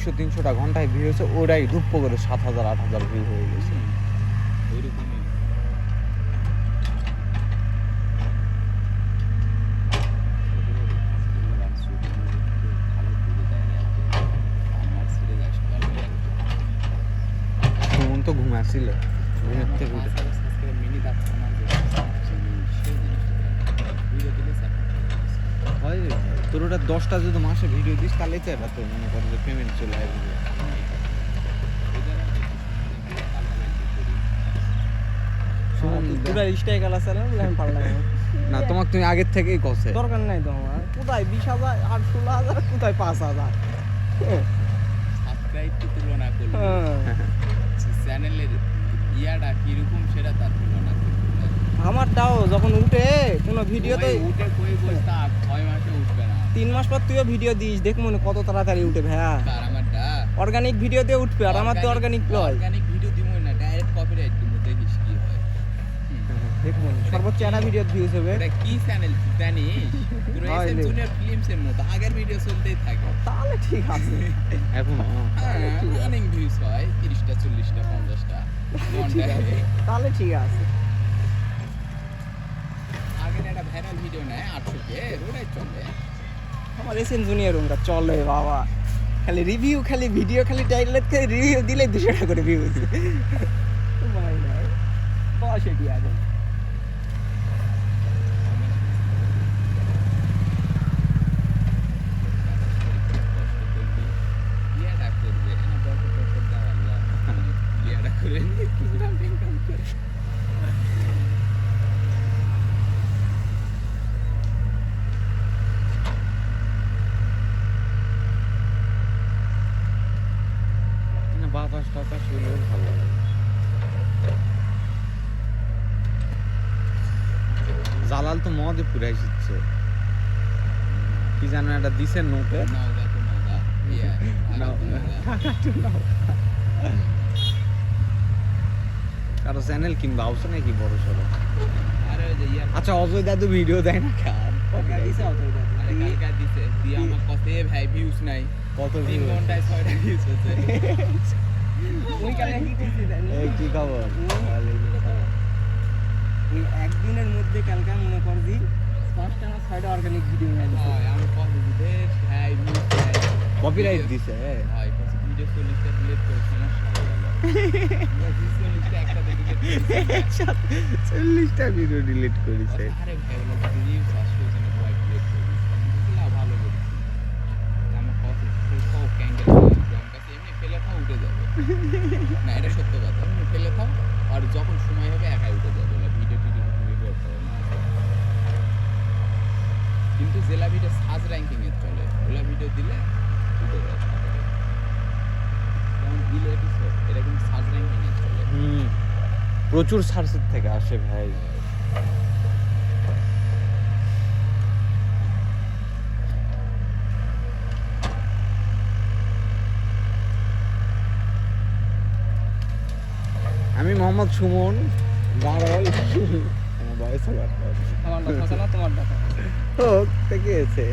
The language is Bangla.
দুশো তিনশোটা ঘন্টায় ভিউ হয়েছে ওরাই ধুপ্প করে সাত হাজার আট হাজার ভিউ হয়ে গেছে। তো ঘুমাছিল ঘুমের থেকে উঠে হয় রে ভাই। তোর ওটা দশটা যদি মাসে ভিডিও দিস তাহলে তো এটা তো মনে করো যে পেমেন্ট চলে আসবে। পুরা আমি পারলাম না। না তোমাকে তুমি আগের থেকেই কষে দরকার নাই তো আমার। কোথায়? বিশ হাজার আর ষোলো হাজার কোথায় পাঁচ হাজার? হ্যাঁ। সাবস্ক্রাইব তো তুলনা করল। চ্যানেলের ইয়াটা কীরকম সেটা তার তুলনা করল আমারটাও যখন উঠে কোনো ভিডিওতে উঠে কই বসে তা ছয় মাসে উঠবে না তিন মাস পর তুইও ভিডিও দিস দেখ মনে কত তাড়াতাড়ি উঠে ভাইয়া। আর আমারটা? অর্গানিক ভিডিও দিয়ে উঠবে আর আমার তো অর্গানিক লয়। অর্গানিক ভিডিও দিব না ডাইরেক্ট কপিরাইট দিব দেখিস কি হয়। দেখ মনে সর্বোচ্চ একটা ভিডিও ভিউজ হবে। এটা কি চ্যানেল জানিস? পুরো হয় এসএম। জুনিয়র ফিল্মস এর মতো আগের ভিডিও চলতেই থাকে। তাহলে ঠিক আছে। এখনও রানিং ভিউজ হয় তিরিশটা চল্লিশটা পঞ্চাশটা। ঠিক আছে তাহলে ঠিক আছে। আগের একটা ভাইরাল ভিডিও নেয় আটশো কে ওটাই চলে। আমার এসএন জুনিয়র রুমটা চলে বাবা। খালি রিভিউ খালি ভিডিও খালি টাইটেল খালি রিভিউ দিলে দুশো টাকা করে ভিউজ ভাই নাই বস এটি আগে। বিয়েটা করবে না বড় বড় দাওয়াল্লা বিয়েটা করে ইনকাম ইনকাম করে না বাতাস টাতাস হলেও ভালো। লাগে জালাল তো মদে পুরাই শিখছে কি জানো একটা দিছে নোটে? নওগা তো নওগা ইয়া। কারও চ্যানেল কিনবা অবশ্য নাকি বড় সড়ো? ইয়া আচ্ছা অজয় দাদু ভিডিও দেয় না কার? কত ভিউজ নাই। কত ভিউ ঘন্টায় ছয়টা ভিউজ হচ্ছে। কি করছি খবর? ওই একদিনের মধ্যে কালকে মনে কর দি পাঁচটা না ছয়টা অর্গানিক ভিডিও হয় ভাই কপিরাইট দিছে হয়। কত ভিডিও চল্লিশটা ডিলিট করে সমস্যা করেছি চল্লিশটা ভিডিও ডিলিট করেছে। আরে ভাই ওগুলো ভিউজ আসছে ওখানে ভয় ডিলিট করে দিচ্ছি এগুলো ভালো করেছি আমার কত কোথাও ক্যাঙ্গেল আমার কাছে এমনি ফেলে থাও উঠে যাবে না এটা সত্য কথা এমনি ফেলে থাও আর যখন সময় হবে একাই উঠে যাবে ওগুলো ভিডিও টিডিও টিডিও করতে হবে না কিন্তু জেলা ভিডিও সাজ র্যাঙ্কিং এর চলে ওলা ভিডিও দিলে উঠে যায় যেমন এপিসোড এটা কিন্তু সাজ র্যাঙ্কিং এর চলে হুম প্রচুর সার্চের থেকে আসে ভাই। আমি মোহাম্মদ সুমন আমার বয়স হলো তোমার হোক থেকে এসে